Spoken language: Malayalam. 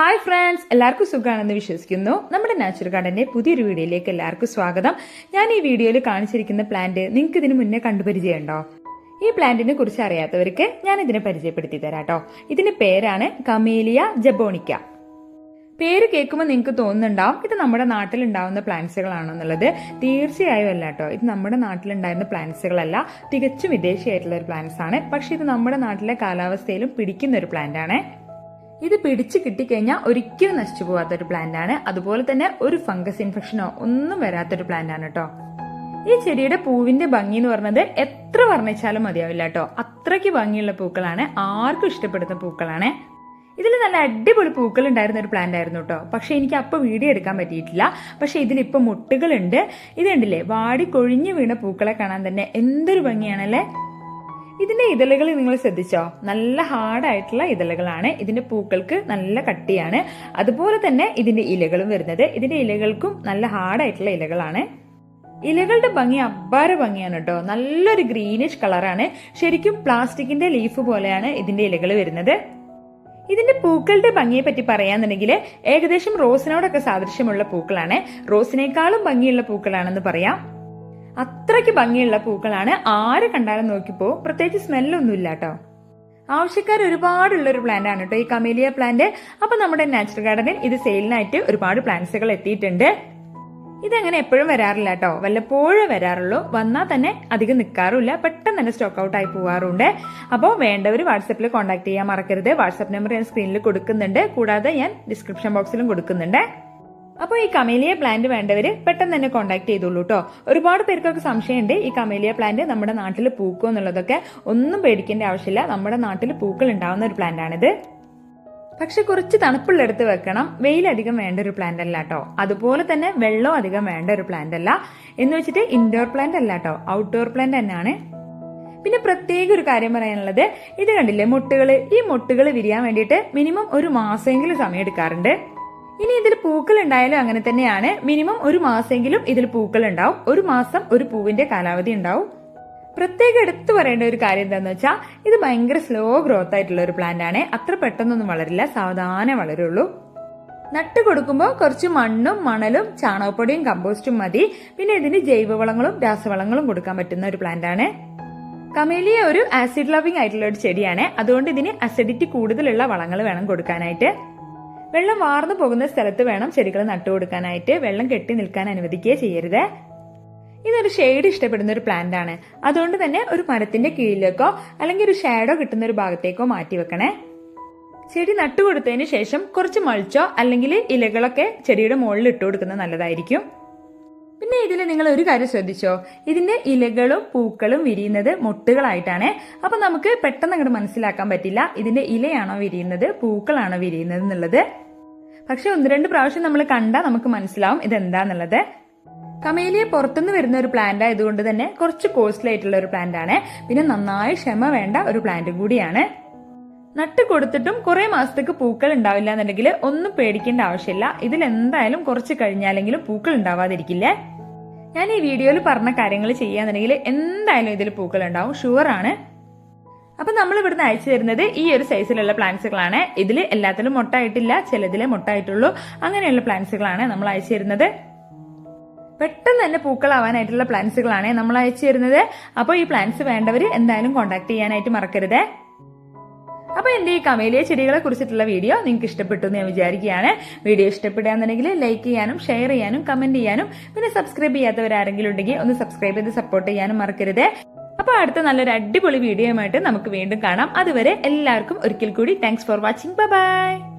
ഹായ് ഫ്രണ്ട്സ് എല്ലാവർക്കും സുഖമാണെന്ന് വിശ്വസിക്കുന്നു. നമ്മുടെ നാച്ചുറൽ ഗാർഡന്റെ പുതിയൊരു വീഡിയോയിലേക്ക് എല്ലാവർക്കും സ്വാഗതം. ഞാൻ ഈ വീഡിയോയിൽ കാണിച്ചിരിക്കുന്ന പ്ലാന്റ് നിങ്ങൾക്ക് ഇതിന് മുന്നേ കണ്ടുപരിചയമുണ്ടോ ഈ പ്ലാന്റിനെ കുറിച്ച് അറിയാത്തവർക്ക് ഞാൻ ഇതിനെ പരിചയപ്പെടുത്തി തരാം കേട്ടോ ഇതിന്റെ പേരാണ് കമേലിയ ജബോണിക്ക പേര് കേൾക്കുമ്പോൾ നിങ്ങൾക്ക് തോന്നുന്നുണ്ടാവും ഇത് നമ്മുടെ നാട്ടിൽ ഉണ്ടാവുന്ന പ്ലാന്റ്സുകളാണെന്നുള്ളത് തീർച്ചയായും അല്ല കേട്ടോ ഇത് നമ്മുടെ നാട്ടിലുണ്ടായിരുന്ന പ്ലാന്റ്സുകളല്ല തികച്ചും വിദേശിയായിട്ടുള്ള ഒരു പ്ലാന്റ്സ് ആണ്. പക്ഷെ ഇത് നമ്മുടെ നാട്ടിലെ കാലാവസ്ഥയിലും പിടിക്കുന്ന ഒരു പ്ലാന്റ് ആണ്. ഇത് പിടിച്ചു കിട്ടിക്കഴിഞ്ഞാൽ ഒരിക്കലും നശിച്ചു പോകാത്തൊരു പ്ലാന്റ് ആണ്. അതുപോലെ തന്നെ ഒരു ഫംഗസ് ഇൻഫെക്ഷനോ ഒന്നും വരാത്തൊരു പ്ലാന്റ് ആണ് കേട്ടോ ഈ ചെടിയുടെ പൂവിന്റെ ഭംഗി എന്ന് പറഞ്ഞത് എത്ര വർണിച്ചാലും മതിയാവില്ല കേട്ടോ അത്രയ്ക്ക് ഭംഗിയുള്ള പൂക്കളാണ്. ആർക്കും ഇഷ്ടപ്പെടുന്ന പൂക്കളാണ്. ഇതിൽ നല്ല അടിപൊളി പൂക്കൾ ഉണ്ടായിരുന്ന ഒരു പ്ലാന്റ് ആയിരുന്നു കേട്ടോ പക്ഷെ എനിക്ക് അപ്പോൾ വീഡിയോ എടുക്കാൻ പറ്റിയിട്ടില്ല. പക്ഷെ ഇതിലിപ്പോൾ മുട്ടുകളുണ്ട്. ഇതുണ്ടല്ലേ? വാടി കൊഴിഞ്ഞു വീണ പൂക്കളെ കാണാൻ തന്നെ എന്തൊരു ഭംഗിയാണല്ലേ? ഇതിന്റെ ഇതളുകൾ നിങ്ങൾ ശ്രദ്ധിച്ചോ? നല്ല ഹാർഡായിട്ടുള്ള ഇതളുകളാണ്. ഇതിന്റെ പൂക്കൾക്ക് നല്ല കട്ടിയാണ്. അതുപോലെ തന്നെ ഇതിന്റെ ഇലകളും വരുന്നത്. ഇതിന്റെ ഇലകൾക്കും നല്ല ഹാർഡായിട്ടുള്ള ഇലകളാണ്. ഇലകളുടെ ഭംഗി അബ്ബാര ഭംഗിയാണ് കേട്ടോ. നല്ലൊരു ഗ്രീനിഷ് കളറാണ് ശരിക്കും പ്ലാസ്റ്റിക്കിന്റെ ലീഫ് പോലെയാണ് ഇതിന്റെ ഇലകൾ വരുന്നത്. ഇതിന്റെ പൂക്കളുടെ ഭംഗിയെ പറ്റി പറയാന്നുണ്ടെങ്കിൽ ഏകദേശം റോസിനോടൊക്കെ സാദൃശ്യമുള്ള പൂക്കളാണ്. റോസിനേക്കാളും ഭംഗിയുള്ള പൂക്കളാണെന്ന് പറയാം. അത്രയ്ക്ക് ഭംഗിയുള്ള പൂക്കളാണ് ആര് കണ്ടാലും നോക്കിപ്പോ പ്രത്യേകിച്ച് സ്മെല്ലൊന്നും ഇല്ല കേട്ടോ ആവശ്യക്കാർ ഒരുപാടുള്ള ഒരു പ്ലാന്റ് ആണ് കേട്ടോ ഈ കമേലിയ പ്ലാന്റ്. അപ്പൊ നമ്മുടെ നാച്ചുറൽ ഗാർഡനിൽ ഇത് സെയിലിനായിട്ട് ഒരുപാട് പ്ലാന്റ്സുകൾ എത്തിയിട്ടുണ്ട്. ഇതങ്ങനെ എപ്പോഴും വരാറില്ല കേട്ടോ. വല്ലപ്പോഴും വരാറുള്ളൂ. വന്നാൽ തന്നെ അധികം നിൽക്കാറുമില്ല പെട്ടെന്ന് തന്നെ സ്റ്റോക്ക് ഔട്ട് ആയി പോകാറുണ്ട് അപ്പോൾ വേണ്ടവർ വാട്സപ്പിൽ കോൺടാക്ട് ചെയ്യാൻ മറക്കരുത്. വാട്സപ്പ് നമ്പർ ഞാൻ സ്ക്രീനിൽ കൊടുക്കുന്നുണ്ട്. കൂടാതെ ഞാൻ ഡിസ്ക്രിപ്ഷൻ ബോക്സിലും കൊടുക്കുന്നുണ്ട്. അപ്പോൾ ഈ കമേലിയ പ്ലാന്റ് വേണ്ടവര് പെട്ടെന്ന് തന്നെ കോൺടാക്ട് ചെയ്തോളൂ കേട്ടോ ഒരുപാട് പേർക്കൊക്കെ സംശയമുണ്ട് ഈ കമേലിയ പ്ലാന്റ് നമ്മുടെ നാട്ടിൽ പൂക്കോ എന്നുള്ളതൊക്കെ ഒന്നും പേടിക്കേണ്ട ആവശ്യമില്ല. നമ്മുടെ നാട്ടിൽ പൂക്കൾ ഉണ്ടാവുന്ന ഒരു പ്ലാന്റ് ആണിത്. പക്ഷെ കുറച്ച് തണുപ്പുള്ളിടത്ത് വെക്കണം. വെയിലധികം വേണ്ട ഒരു പ്ലാന്റ് അല്ല കേട്ടോ അതുപോലെ തന്നെ വെള്ളം അധികം വേണ്ട ഒരു പ്ലാന്റ് അല്ല. എന്ന് വെച്ചിട്ട് ഇൻഡോർ പ്ലാന്റ് അല്ല കേട്ടോ ഔട്ട്ഡോർ പ്ലാന്റ് തന്നെയാണ്. പിന്നെ പ്രത്യേക ഒരു കാര്യം പറയാനുള്ളത്. ഇത് കണ്ടില്ലേ മുട്ടുകൾ ഈ മുട്ടുകൾ വിരിയാൻ വേണ്ടിയിട്ട് മിനിമം ഒരു മാസമെങ്കിലും സമയം എടുക്കാറുണ്ട്. ഇനി ഇതിൽ പൂക്കൾ ഉണ്ടായാലും അങ്ങനെ തന്നെയാണ്. മിനിമം ഒരു മാസമെങ്കിലും ഇതിൽ പൂക്കൾ ഉണ്ടാവും. ഒരു മാസം ഒരു പൂവിന്റെ കാലാവധി ഉണ്ടാവും. പ്രത്യേകം എടുത്തു പറയേണ്ട ഒരു കാര്യം എന്താന്ന് വെച്ചാൽ ഇത് ഭയങ്കര സ്ലോ ഗ്രോത്ത് ആയിട്ടുള്ള ഒരു പ്ലാന്റ് ആണ്. അത്ര പെട്ടെന്നൊന്നും വളരില്ല. സാവധാനം വളരുള്ളൂ. നട്ട് കൊടുക്കുമ്പോൾ കുറച്ച് മണ്ണും മണലും ചാണകപ്പൊടിയും കമ്പോസ്റ്റും മതി. പിന്നെ ഇതിന് ജൈവവളങ്ങളും രാസവളങ്ങളും കൊടുക്കാൻ പറ്റുന്ന ഒരു പ്ലാന്റ് ആണ്. കമേലിയ ഒരു ആസിഡ് ലവിംഗ് ആയിട്ടുള്ള ഒരു ചെടിയാണ്. അതുകൊണ്ട് ഇതിന് അസിഡിറ്റി കൂടുതലുള്ള വളങ്ങൾ വേണം കൊടുക്കാനായിട്ട്. വെള്ളം വാർന്നു പോകുന്ന സ്ഥലത്ത് വേണം ചെടികൾ നട്ടുകൊടുക്കാനായിട്ട് വെള്ളം കെട്ടി നിൽക്കാൻ അനുവദിക്കുകയേ ചെയ്യരുത്. ഇതൊരു ഷെയ്ഡ് ഇഷ്ടപ്പെടുന്ന ഒരു പ്ലാന്റ് ആണ്. അതുകൊണ്ട് തന്നെ ഒരു മരത്തിന്റെ കീഴിലേക്കോ അല്ലെങ്കിൽ ഒരു ഷാഡോ കിട്ടുന്ന ഒരു ഭാഗത്തേക്കോ മാറ്റി വെക്കണേ. ചെടി നട്ടുകൊടുത്തതിന് ശേഷം കുറച്ച് മൾച്ചോ അല്ലെങ്കിൽ ഇലകളൊക്കെ ചെടിയുടെ മുകളിൽ ഇട്ട് കൊടുക്കുന്നത് നല്ലതായിരിക്കും. പിന്നെ ഇതിൽ നിങ്ങൾ ഒരു കാര്യം ശ്രദ്ധിച്ചോ? ഇതിന്റെ ഇലകളും പൂക്കളും വിരിയുന്നത് മൊട്ടുകളായിട്ടാണ്. അപ്പൊ നമുക്ക് പെട്ടെന്ന് അങ്ങോട്ട് മനസ്സിലാക്കാൻ പറ്റില്ല. ഇതിന്റെ ഇലയാണോ വിരിയുന്നത് പൂക്കളാണോ വിരിയുന്നത് എന്നുള്ളത്. പക്ഷെ ഒന്ന് രണ്ട് പ്രാവശ്യം നമ്മൾ കണ്ടാൽ നമുക്ക് മനസ്സിലാവും ഇതെന്താന്നുള്ളത്. കമേലിയ പുറത്തുനിന്ന് വരുന്ന ഒരു പ്ലാന്റ് ആയതുകൊണ്ട് തന്നെ കുറച്ച് കോസ്റ്റ്ലി ആയിട്ടുള്ള ഒരു പ്ലാന്റ് ആണ്. പിന്നെ നന്നായി ക്ഷമ വേണ്ട ഒരു പ്ലാന്റ് കൂടിയാണ്. നട്ട് കൊടുത്തിട്ടും കുറെ മാസത്തേക്ക് പൂക്കൾ ഉണ്ടാവില്ല എന്നുണ്ടെങ്കിൽ ഒന്നും പേടിക്കേണ്ട ആവശ്യമില്ല. ഇതിൽ എന്തായാലും കുറച്ച് കഴിഞ്ഞാലെങ്കിലും പൂക്കൾ ഉണ്ടാവാതിരിക്കില്ലേ. ഞാൻ ഈ വീഡിയോയിൽ പറഞ്ഞ കാര്യങ്ങൾ ചെയ്യാന്നുണ്ടെങ്കിൽ എന്തായാലും ഇതിൽ പൂക്കൾ ഉണ്ടാവും ഷുവർ ആണ്. അപ്പൊ നമ്മൾ ഇവിടുന്ന് അയച്ചു തരുന്നത് ഈ ഒരു സൈസിലുള്ള പ്ലാന്റ്സുകളാണ് ഇതിൽ എല്ലാത്തിലും മുട്ടായിട്ടില്ല ചിലതിലെ മുട്ടായിട്ടുള്ളൂ. അങ്ങനെയുള്ള പ്ലാന്റ്സുകളാണ് നമ്മൾ അയച്ചു തരുന്നത്. പെട്ടെന്ന് തന്നെ പൂക്കളാവാനായിട്ടുള്ള പ്ലാന്റ്സുകളാണ് നമ്മൾ അയച്ചു തരുന്നത്. അപ്പോൾ ഈ പ്ലാന്റ്സ് വേണ്ടവർ എന്തായാലും കോൺടാക്ട് ചെയ്യാനായിട്ട് മറക്കരുത്. അപ്പൊ എന്റെ ഈ കമേലിയ ചെടികളെ കുറിച്ചിട്ടുള്ള വീഡിയോ നിങ്ങൾക്ക് ഇഷ്ടപ്പെട്ടു എന്ന് ഞാൻ വിചാരിക്കുകയാണ്. വീഡിയോ ഇഷ്ടപ്പെടുകയാണെന്നുണ്ടെങ്കിൽ ലൈക്ക് ചെയ്യാനും ഷെയർ ചെയ്യാനും കമന്റ് ചെയ്യാനും പിന്നെ സബ്സ്ക്രൈബ് ചെയ്യാത്തവരാരെങ്കിലും ഉണ്ടെങ്കിൽ ഒന്ന് സബ്സ്ക്രൈബ് ചെയ്ത് സപ്പോർട്ട് ചെയ്യാനും മറക്കരുത്. അപ്പോൾ അടുത്ത നല്ലൊരു അടിപൊളി വീഡിയോയുമായിട്ട് നമുക്ക് വീണ്ടും കാണാം. അതുവരെ എല്ലാവർക്കും ഒരിക്കൽ കൂടി താങ്ക്സ് ഫോർ വാച്ചിങ് ബൈ